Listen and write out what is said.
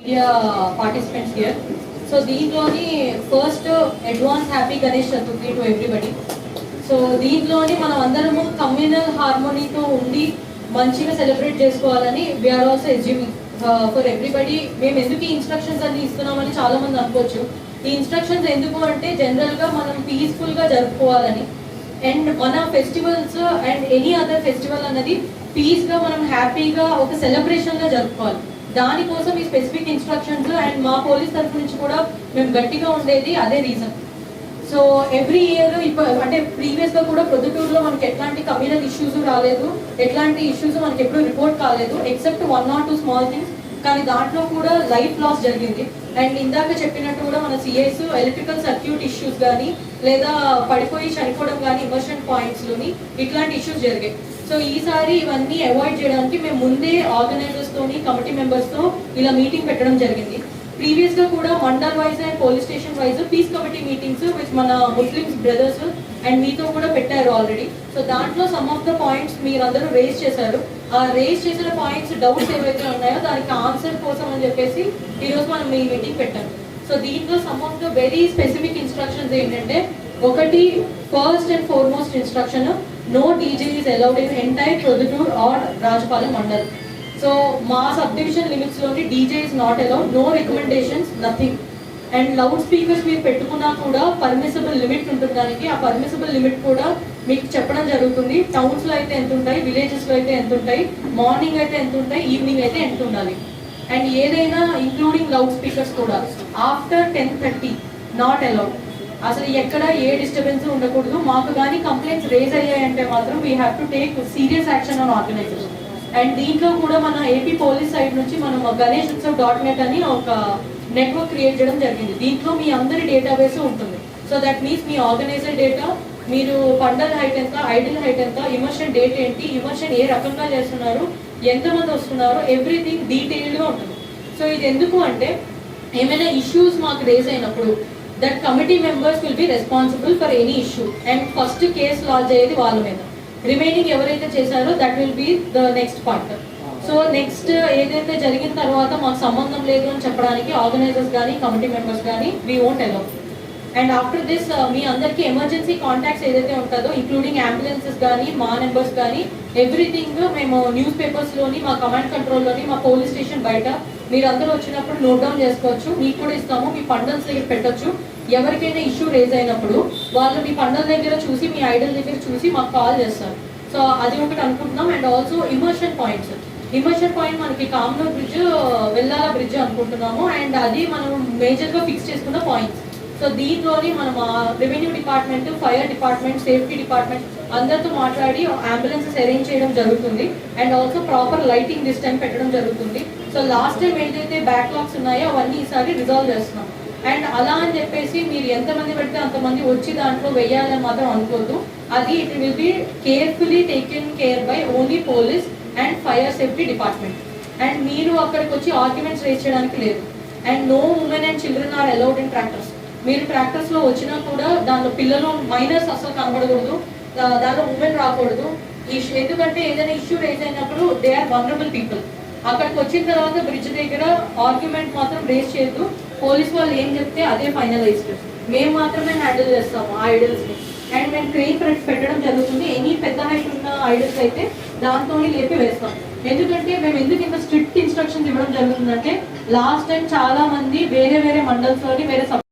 Media participants here so దీంట్లోని first advance happy Ganesh Chaturthi to everybody so దీంట్లోని మనం అందరము కమ్యూనల్ హార్మోనీతో ఉండి మంచిగా సెలబ్రేట్ చేసుకోవాలని we are also assuming for everybody మేము ఎందుకు ఈ ఇన్స్ట్రక్షన్స్ అన్ని ఇస్తున్నామని చాలా మంది అనుకోవచ్చు. ఈ ఇన్స్ట్రక్షన్స్ ఎందుకు అంటే జనరల్గా మనం పీస్ఫుల్గా జరుపుకోవాలని. అండ్ మన festivals and any other festival అన్నది పీస్గా మనం హ్యాపీగా ఒక సెలబ్రేషన్గా జరుపుకోవాలి. దానికోసం ఈ స్పెసిఫిక్ ఇన్స్ట్రక్షన్స్ అండ్ మా పోలీస్ తరఫు నుంచి కూడా మేము గట్టిగా ఉండేది అదే రీజన్ సో ఎవ్రీ ఇయర్ ఇప్పుడు అంటే ప్రీవియస్గా కూడా ప్రొద్దుటూరులో మనకి ఎట్లాంటి కమ్యూనల్ ఇష్యూస్ రాలేదు ఎట్లాంటి ఇష్యూస్ మనకి ఎప్పుడు రిపోర్ట్ కాలేదు except one not two small things కానీ దాంట్లో కూడా లైఫ్ లాస్ జరిగింది. అండ్ ఇందాక చెప్పినట్టు కూడా మన సిఎస్ ఎలక్ట్రికల్ సర్క్యూట్ ఇష్యూస్ కానీ లేదా పడిపోయి చనిపోవడం కానీ ఇమర్షన్ పాయింట్స్లోని ఇట్లాంటి ఇష్యూస్ జరిగాయి. సో ఈసారి ఇవన్నీ అవాయిడ్ చేయడానికి మేము ముందే ఆర్గనైజర్స్ తోని కమిటీ మెంబర్స్తో ఇలా మీటింగ్ పెట్టడం జరిగింది. ప్రీవియస్గా కూడా mandal wise and police station wise peace committee meetings with మన ముస్లిమ్స్ బ్రదర్స్ అండ్ మీతో కూడా పెట్టారు ఆల్రెడీ. సో దాంట్లో సమ్ ఆఫ్ ద పాయింట్స్ మీరందరూ రేస్ చేశారు. ఆ రేస్ చేసిన పాయింట్స్ డౌట్స్ ఏవైతే ఉన్నాయో దానికి ఆన్సర్ కోసం అని చెప్పేసి ఈరోజు మనం మీ మీటింగ్ పెట్టాము సో దీంట్లో some of the very specific instructions ఏంటంటే ఒకటి first and foremost instruction no DJ is allowed in entire Proddatur or Rajapalem mandal so మా sub division లిమిట్స్లోని DJ is not allowed no recommendations nothing and loud speakers మీరు పెట్టుకున్నా కూడా permissible limit ఉంటుంది దానికి ఆ permissible limit కూడా మీకు చెప్పడం జరుగుతుంది. టౌన్స్లో అయితే ఎంత ఉంటాయి? విలేజెస్లో అయితే ఎంత ఉంటాయి? మార్నింగ్ అయితే ఎంత ఉంటాయి? ఈవినింగ్ అయితే ఎంత ఉండాలి? అండ్ ఏదైనా ఇంక్లూడింగ్ లౌడ్ స్పీకర్స్ కూడా after ten thirty not allowed అసలు ఎక్కడ ఏ డిస్టర్బెన్స్ ఉండకూడదు. మాకు కానీ కంప్లైంట్స్ రేజ్ అయ్యాయంటే మాత్రం we have to take serious action on organization and దీంట్లో కూడా మన ఏపీ పోలీస్ సైడ్ నుంచి మనం గణేష్ ఉత్సవ్ డాట్ నెట్ అని ఒక నెట్వర్క్ క్రియేట్ చేయడం జరిగింది. దీంట్లో మీ అందరి డేటాబేస్ ఉంటుంది. సో దట్ మీన్స్ మీ ఆర్గనైజర్ డేటా మీరు పండల్ హైట్ ఎంత ఐడిల్ హైట్ ఎంత ఇమర్షన్ డేట్ ఏంటి ఇమర్షన్ ఏ రకంగా చేస్తున్నారు ఎంతమంది వస్తున్నారు ఎవ్రీథింగ్ డీటెయిల్డ్గా ఉంటుంది. సో ఇది ఎందుకు అంటే ఏమైనా ఇష్యూస్ మాకు రేజ్ అయినప్పుడు that committee members will be responsible for any issue and first case launch అయ్యేది వాళ్ళ మీద. రిమైనింగ్ ఎవరైతే చేశారో that will be the next part so next ఏదైతే జరిగిన తర్వాత మాకు సంబంధం లేదు అని చెప్పడానికి ఆర్గనైజర్స్ కానీ కమిటీ మెంబర్స్ కానీ we won't allow and after this మీ అందరికీ ఎమర్జెన్సీ కాంటాక్ట్స్ ఏదైతే ఉంటుందో ఇంక్లూడింగ్ అంబులెన్సెస్ కానీ మా నెంబర్స్ కానీ ఎవ్రీథింగ్ మేము న్యూస్ పేపర్స్లోని మా కమాండ్ కంట్రోల్లోని మా పోలీస్ స్టేషన్ బయట మీరు అందరూ వచ్చినప్పుడు నోట్ డౌన్ చేసుకోవచ్చు. మీకు కూడా ఇస్తాము. మీ పండల్స్ దగ్గర పెట్టొచ్చు. ఎవరికైనా ఇష్యూ రేజ్ అయినప్పుడు వాళ్ళు మీ పండల దగ్గర చూసి మీ ఐడల్ దగ్గర చూసి మాకు కాల్ చేస్తారు. సో అది ఒకటి అనుకుంటున్నాం. And also immersion points immersion point మనకి కామ్లో బ్రిడ్జ్ వెళ్ళాల బ్రిడ్జ్ అనుకుంటున్నాము. అండ్ అది మనం మేజర్గా ఫిక్స్ చేసుకున్న పాయింట్స్ సో దీంట్లోని మనం revenue department fire department safety department అందరితో మాట్లాడి అంబులెన్సెస్ అరేంజ్ చేయడం జరుగుతుంది. And also proper lighting this time పెట్టడం జరుగుతుంది. సో లాస్ట్ టైం ఏదైతే బ్యాక్లాగ్స్ ఉన్నాయో అవన్నీ ఈసారి రిజాల్వ్ చేస్తున్నాం. అండ్ అలా అని చెప్పేసి మీరు ఎంతమంది పెడితే అంతమంది వచ్చి దాంట్లో వెయ్యాలని మాత్రం అనుకోవద్దు అది it will be carefully taken care by only police and fire safety department and మీరు అక్కడికి వచ్చి ఆర్గ్యుమెంట్స్ రేస్ చేయడానికి లేదు. And no women and children are allowed in tractors మీరు ట్రాక్టర్స్లో వచ్చినా కూడా దానిలో పిల్లలు మైనర్స్ అసలు కనబడకూడదు. దాంట్లో దానిలో ఉమెన్ రాకూడదు. ఈ ఎందుకంటే ఏదైనా ఇష్యూ రేజ్ అయినప్పుడు దే ఆర్ వనరబుల్ పీపుల్ అక్కడికి వచ్చిన తర్వాత బ్రిడ్జ్ దగ్గర ఆర్గ్యుమెంట్ మాత్రం రేస్ చేయొద్దు. పోలీస్ వాళ్ళు ఏం చెప్తే అదే ఫైనలైజ్డ్ మేము మాత్రమే హ్యాండిల్ చేస్తాము ఆ ఐడల్స్ని. అండ్ మేము క్రెయిన్ పెట్టడం జరుగుతుంది. ఎనీ పెద్ద హైట్ ఉన్న ఐడల్స్ అయితే దాంతో లేపి వేస్తాం. ఎందుకంటే మేము ఎందుకు ఇంత స్ట్రిక్ట్ ఇన్స్ట్రక్షన్స్ ఇవ్వడం జరుగుతుందంటే లాస్ట్ టైం చాలా మంది వేరే వేరే మండల్స్ వేరే